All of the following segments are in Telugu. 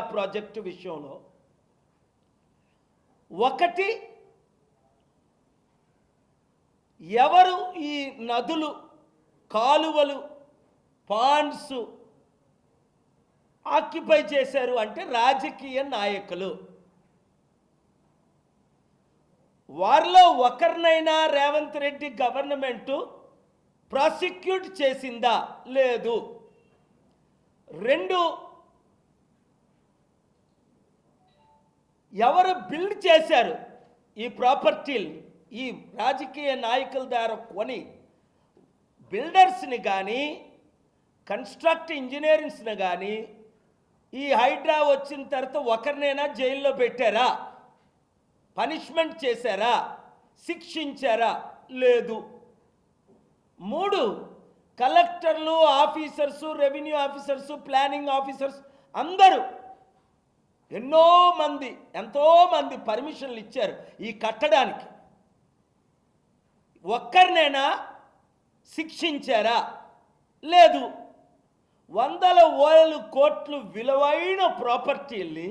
ప్రాజెక్టు విషయంలో ఒకటి ఎవరు ఈ నదులు కాలువలు పాండ్స్ ఆక్యుపై చేశారు అంటే రాజకీయ నాయకులు. వారిలో ఒకరినైనా రేవంత్ రెడ్డి గవర్నమెంటు ప్రాసిక్యూట్ చేసిందా? లేదు. రెండు ఎవరు బిల్డ్ చేశారు ఈ ప్రాపర్టీలు ఈ రాజకీయ నాయకుల ద్వారా కొని బిల్డర్స్ని కానీ కన్స్ట్రక్ట్ ఇంజనీరింగ్స్ని కానీ ఈ హైడ్రా వచ్చిన తర్వాత ఒకరినైనా జైల్లో పెట్టారా? పనిష్మెంట్ చేశారా? శిక్షించారా? లేదు. మూడు కలెక్టర్లు officers revenue officers planning officers అందరూ ఎన్నో మంది ఎంతోమంది పర్మిషన్లు ఇచ్చారు ఈ కట్టడానికి. ఒక్కరినైనా శిక్షించారా? లేదు. వందల ఓయలు కోట్లు విలువైన ప్రాపర్టీల్ని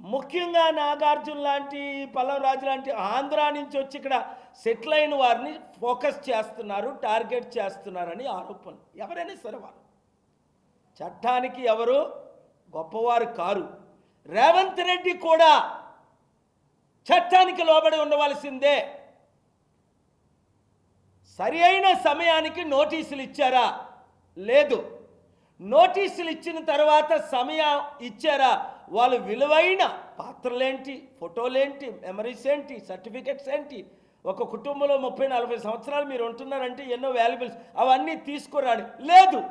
ముఖ్యంగా నాగార్జున లాంటి పల్లవరాజు లాంటి ఆంధ్ర నుంచి వచ్చి ఇక్కడ సెటిల్ అయిన వారిని ఫోకస్ చేస్తున్నారు టార్గెట్ చేస్తున్నారని ఆరోపణలు. ఎవరైనా సరే వారు చట్టానికి ఎవరు గొప్పవారు కారు. రేవంత్ రెడ్డి కూడా చట్టానికి లోబడి ఉండవలసిందే. సరి అయిన సమయానికి నోటీసులు ఇచ్చారా? లేదు. నోటీసులు ఇచ్చిన తర్వాత సమయం ఇచ్చారా? వాళ్ళు విలువైన పాత్రలేంటి ఫోటోలేంటి మెమరీస్ ఏంటి సర్టిఫికెట్స్ ఏంటి? ఒక కుటుంబంలో ముప్పై నలభై సంవత్సరాలు మీరు ఉంటున్నారంటే ఎన్నో వాల్యుబుల్స్ అవన్నీ తీసుకురాడు. లేదు.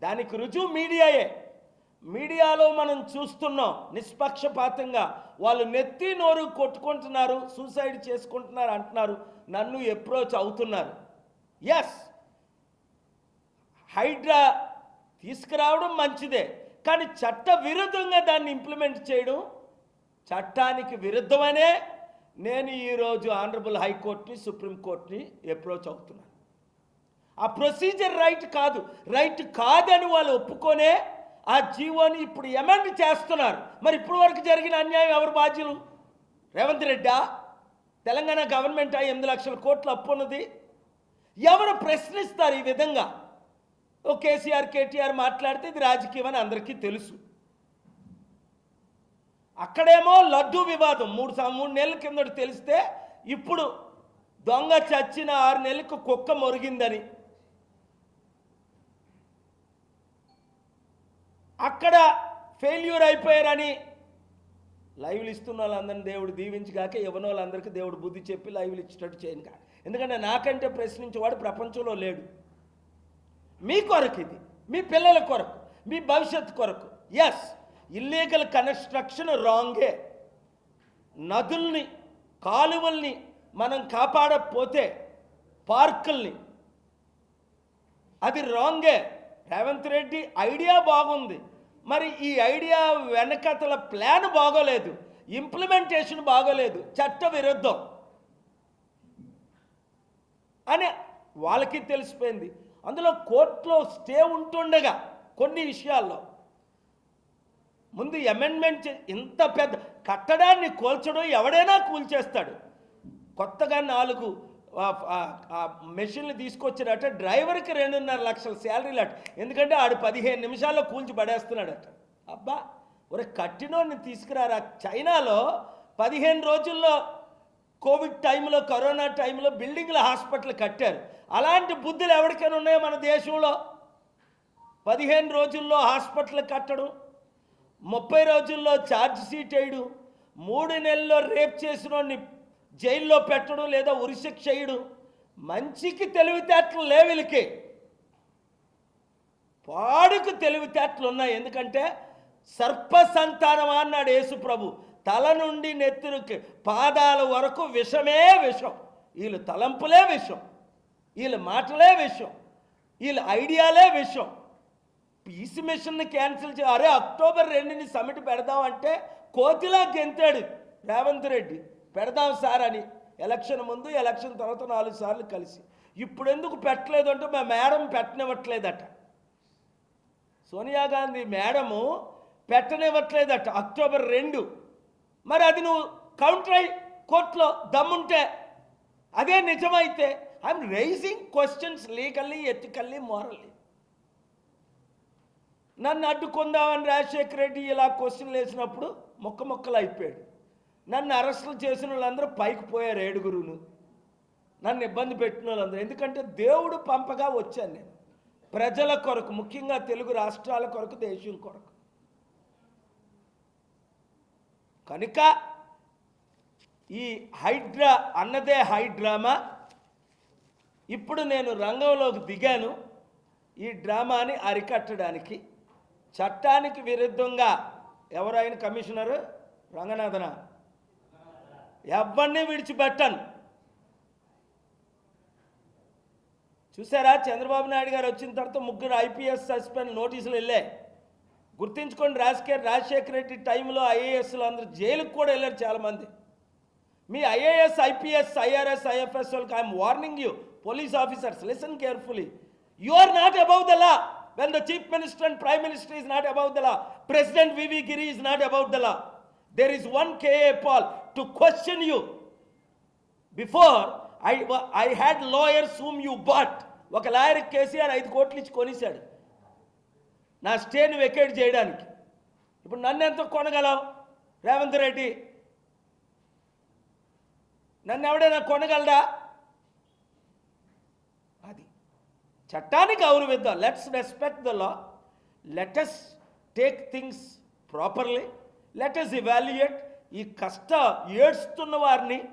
దానికి రుజువు మీడియాయే. మీడియాలో మనం చూస్తున్నాం నిష్పక్షపాతంగా. వాళ్ళు నెత్తి నోరు కొట్టుకుంటున్నారు సూసైడ్ చేసుకుంటున్నారు అంటున్నారు. నన్ను అప్రోచ్ అవుతున్నారు. ఎస్ హైడ్రా తీసుకురావడం మంచిదే. కానీ చట్ట విరుద్ధంగా దాన్ని ఇంప్లిమెంట్ చేయడం చట్టానికి విరుద్ధమనే నేను ఈరోజు ఆనరబుల్ హైకోర్టుని సుప్రీంకోర్టుని అప్రోచ్ అవుతున్నాను. ఆ ప్రొసీజర్ రైట్ కాదు. రైట్ కాదని వాళ్ళు ఒప్పుకొనే ఆ జీవోని ఇప్పుడు ఎమెండ్ చేస్తున్నారు. మరి ఇప్పుడు వరకు జరిగిన అన్యాయం ఎవరు బాధ్యులు? రేవంత్ రెడ్డా? తెలంగాణ గవర్నమెంట్ ఎనిమిది లక్షల కోట్ల అప్పు ఉన్నది. ఎవరు ప్రశ్నిస్తారు ఈ విధంగా? ఓ కేసీఆర్ కేటీఆర్ మాట్లాడితే ఇది రాజకీయం అని అందరికీ తెలుసు. అక్కడేమో లడ్డు వివాదం. మూడు మూడు నెలల కిందట తెలిస్తే ఇప్పుడు దొంగ చచ్చిన ఆరు నెలలకు కుక్క మొరిగిందని. అక్కడ ఫెయిల్యూర్ అయిపోయారని లైవ్లు ఇస్తున్న వాళ్ళందరినీ దేవుడు దీవించగాక ఇవ్వని వాళ్ళందరికీ దేవుడు బుద్ధి చెప్పి లైవ్లు ఇచ్చేటట్టు చేయను కాక ఎందుకంటే నాకంటే ప్రశ్నించేవాడు ప్రపంచంలో లేడు. మీ కొరకు ఇది. మీ పిల్లల కొరకు. మీ భవిష్యత్తు కొరకు. ఎస్ ఇల్లీగల్ కన్స్ట్రక్షన్ రాంగే నదుల్ని కాలువల్ని మనం కాపాడకపోతే పార్కుల్ని. అది రాంగే రేవంత్ రెడ్డి ఐడియా బాగుంది. మరి ఈ ఐడియా వెనకతల ప్లాన్ బాగోలేదు ఇంప్లిమెంటేషన్ బాగోలేదు చట్ట విరుద్ధం అని వాళ్ళకి తెలిసిపోయింది. అందులో కోర్టులో స్టే ఉంటుండగా కొన్ని విషయాల్లో. ముందు అమెండ్మెంట్ ఇంత పెద్ద కట్టడాన్ని కూల్చడం ఎవడైనా కూల్చేస్తాడు. కొత్తగా నాలుగు మెషిన్లు తీసుకొచ్చినట్ట డ్రైవర్కి రెండున్నర లక్షల శాలరీలు అట. ఎందుకంటే ఆడు పదిహేను నిమిషాల్లో కూల్చి పడేస్తున్నాడట. అబ్బా ఒరే కట్టినోడిని తీసుకురారా? చైనాలో పదిహేను రోజుల్లో కోవిడ్ టైంలో కరోనా టైంలో బిల్డింగ్ల హాస్పిటల్ కట్టారు. అలాంటి బుద్ధులు ఎవరికైనా ఉన్నాయో మన దేశంలో? పదిహేను రోజుల్లో హాస్పిటల్ కట్టడం ముప్పై రోజుల్లో ఛార్జ్ షీట్ వేయడం మూడు నెలల్లో రేప్ చేసిన జైల్లో పెట్టడం లేదా ఉరిశిక్ష చేయడం మంచికి తెలివితేటలు లేవు వీళ్ళకి. పాడుకు తెలివితేటలు ఉన్నాయి. ఎందుకంటే సర్ప సంతానమా అన్నాడు యేసు ప్రభు. తల నుండి నెత్తురుకి పాదాల వరకు విషమే విషం. వీళ్ళు తలంపులే విషం. వీళ్ళ మాటలే విషం. వీళ్ళ ఐడియాలే విషం. పీసీ మిషన్ని క్యాన్సిల్ చే అరే అక్టోబర్ రెండుని సమిట్ పెడదామంటే కోతిలా గెంతాడు రేవంత్ రెడ్డి. పెడదాం సార్ అని. ఎలక్షన్ ముందు ఎలక్షన్ తర్వాత నాలుగు సార్లు కలిసి. ఇప్పుడు ఎందుకు పెట్టలేదు అంటే మా మేడం పెట్టనివ్వట్లేదట. సోనియా గాంధీ మేడము పెట్టనివ్వట్లేదట అక్టోబర్ రెండు. మరి అది నువ్వు కౌంటర్ అయి కోర్టులో దమ్ముంటే అదే నిజమైతే I'm raising questions legally ethically morally. నన్ను అడ్డుకుందామని రాజశేఖర రెడ్డి ఇలా క్వశ్చన్లు వేసినప్పుడు మొక్క మొక్కలు అయిపోయాడు. నన్ను అరెస్టులు చేసిన వాళ్ళందరూ పైకి పోయారు ఏడుగురును. నన్ను ఇబ్బంది పెట్టిన వాళ్ళందరూ. ఎందుకంటే దేవుడు పంపగా వచ్చాను నేను. ప్రజల కొరకు ముఖ్యంగా తెలుగు రాష్ట్రాల కొరకు దేశం కొరకు. కనుక ఈ హైడ్రా అన్నదే హైడ్రామా. ఇప్పుడు నేను రంగంలోకి దిగాను ఈ డ్రామాని అరికట్టడానికి. చట్టానికి విరుద్ధంగా ఎవరైనా కమిషనరు? రంగనాథన? ఎవరిని విడిచిపెట్టను. చూసారా? చంద్రబాబు నాయుడు గారు వచ్చిన తర్వాత ముగ్గురు ఐపీఎస్ సస్పెండ్ నోటీసులు వెళ్ళాయి. గుర్తించుకోండి రాజకీయ రాజశేఖర రెడ్డి టైంలో ఐఏఎస్లు అందరూ జైలుకు కూడా వెళ్ళారు చాలామంది. మీ ఐఏఎస్ ఐపీఎస్ ఐఆర్ఎస్ ఐఎఫ్ఎస్ వాళ్ళకి I'm warning you police officers listen carefully you are not above the law when the chief minister and prime minister is not above the law president V V Giri is not above the law there is one K A Paul to question you before I I had lawyers whom you but ఒక లాయర్ కేసీఆర్ ఐదు కోట్లు ఇచ్చి కొనేశాడు నా స్టేని వెకేట్ చేయడానికి. ఇప్పుడు నన్ను ఎంత కొనగలవు రేవంత్ రెడ్డి. నన్ను ఎవడైనా కొనగలడా? అది. చట్టాన్ని గౌరవిద్దాం let's respect the law let us take things properly let us evaluate ఈ కష్ట ఏడ్స్తున్న వారిని.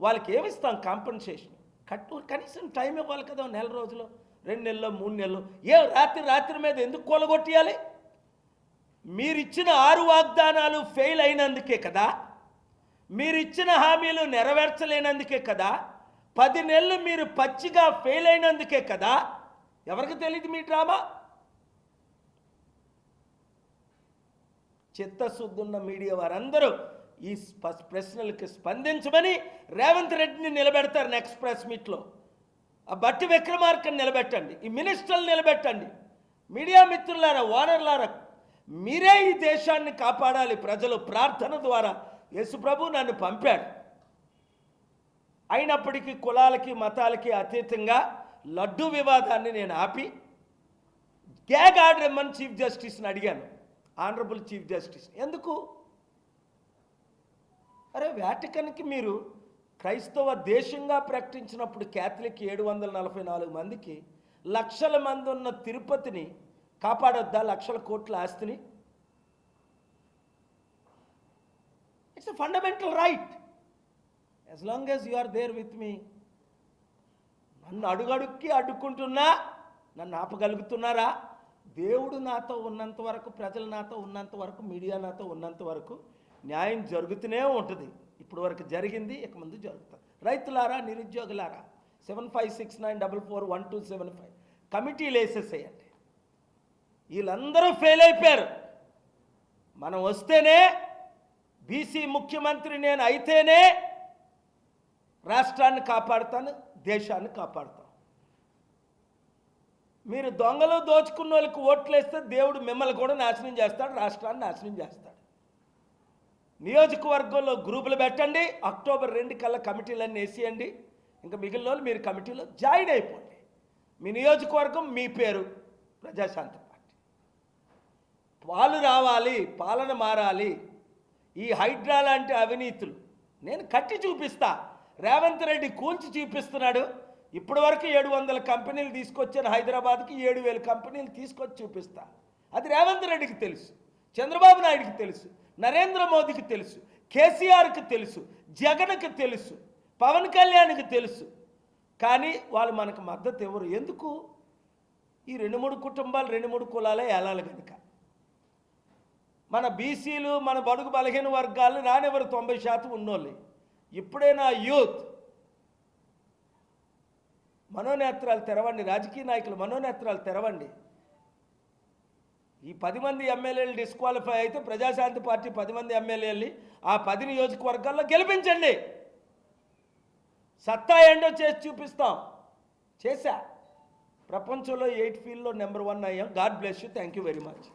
వాళ్ళకి ఏమిస్తాం కాంపెన్సేషన్ కట్టు కనీసం టైం ఇవ్వాలి కదా నెల రోజులు రెండు నెలలు మూడు నెలలు. ఏ రాత్రి రాత్రి మీద ఎందుకు కూలగొట్టియాలి? మీరిచ్చిన ఆరు వాగ్దానాలు ఫెయిల్ అయినందుకే కదా. మీరిచ్చిన హామీలు నెరవేర్చలేనందుకే కదా. పది నెలలు మీరు పచ్చిగా ఫెయిల్ అయినందుకే కదా. ఎవరికి తెలియదు మీ డ్రామా చిత్తశుద్ధున్న మీడియా వారందరూ ఈ స్ప- ప్రశ్నలకు స్పందించమని రేవంత్ రెడ్డిని నిలబెడతారు నెక్స్ట్ ప్రెస్ మీట్లో ఆ బట్టి విక్రమార్కని నిలబెట్టండి ఈ మినిస్టర్లు నిలబెట్టండి. మీడియా మిత్రులారా ఓనర్లారా మీరే ఈ దేశాన్ని కాపాడాలి. ప్రజలు ప్రార్థన ద్వారా యేసుప్రభు నన్ను పంపాడు. అయినప్పటికీ కులాలకి మతాలకి అతీతంగా లడ్డు వివాదాన్ని నేను ఆపి గ్యాగ్ ఆర్డర్ ఇమ్మని చీఫ్ జస్టిస్ని అడిగాను. Honourable chief justice. ఎందుకు? అరే వ్యాటికన్కి మీరు క్రైస్తవ దేశంగా ప్రకటించినప్పుడు క్యాథలిక్ ఏడు వందల నలభై నాలుగు మందికి లక్షల మంది ఉన్న తిరుపతిని కాపాడొద్దా? లక్షల కోట్ల ఆస్తిని? It's a fundamental right as long as you are there with me నన్ను అడుగడుక్కి అడ్డుకుంటున్నా నన్ను ఆపగలుగుతున్నారా? దేవుడు నాతో ఉన్నంత వరకు ప్రజలు నాతో ఉన్నంత వరకు మీడియా నాతో ఉన్నంత వరకు న్యాయం జరుగుతూనే ఉంటుంది. ఇప్పుడు వరకు జరిగింది ఇక ముందు జరుగుతుంది. రైతులారా నిరుద్యోగులారా seven five six nine double four one two seven five కమిటీలు వేసేసేయండి. వీళ్ళందరూ ఫెయిల్ అయిపోయారు. మనం వస్తేనే బీసీ ముఖ్యమంత్రి నేను అయితేనే రాష్ట్రాన్ని కాపాడుతాను దేశాన్ని కాపాడుతాను. మీరు దొంగలు దోచుకున్న వాళ్ళకి ఓట్లు వేస్తే దేవుడు మిమ్మల్ని కూడా నాశనం చేస్తాడు రాష్ట్రాన్ని నాశనం చేస్తాడు. నియోజకవర్గంలో గ్రూపులు పెట్టండి అక్టోబర్ రెండు కల్లా కమిటీలన్నీ వేసేయండి. ఇంకా మిగిలిన వాళ్ళు మీరు కమిటీలో జాయిన్ అయిపోండి. మీ నియోజకవర్గం మీ పేరు ప్రజాశాంతి పార్టీ. పాలు రావాలి పాలన మారాలి. ఈ హైడ్రా లాంటి అవినీతులు నేను కట్టి చూపిస్తా. రేవంత్ రెడ్డి కూల్చి చూపిస్తున్నాడు. ఇప్పటి వరకు ఏడు వందల కంపెనీలు తీసుకొచ్చాను హైదరాబాద్కి ఏడు వేల కంపెనీలు తీసుకొచ్చి చూపిస్తా. అది రేవంత్ రెడ్డికి తెలుసు చంద్రబాబు నాయుడికి తెలుసు నరేంద్ర మోదీకి తెలుసు కేసీఆర్కి తెలుసు జగన్కి తెలుసు పవన్ కళ్యాణ్కి తెలుసు. కానీ వాళ్ళు మనకు మద్దతు ఇవ్వరు. ఎందుకు? ఈ రెండు మూడు కుటుంబాలు రెండు మూడు కులాలే ఏలాలి కనుక. మన బీసీలు మన బడుగు బలహీన వర్గాలు రానివ్వరు తొంభై శాతం ఉన్నోళ్ళు. ఇప్పుడే నా యూత్ మనోనేత్రాలు తెరవండి రాజకీయ నాయకులు మనోనేత్రాలు తెరవండి. ఈ పది మంది ఎమ్మెల్యేలు డిస్క్వాలిఫై అయితే ప్రజాశాంతి పార్టీ పది మంది ఎమ్మెల్యేలు ఆ పది నియోజకవర్గాల్లో గెలిపించండి. సత్తా ఏంటో చేసి చూపిస్తాం. చేశా. ప్రపంచంలో ఎయిట్ ఫీల్డ్లో నెంబర్ వన్ అయ్యాం. God bless you. Thank you very much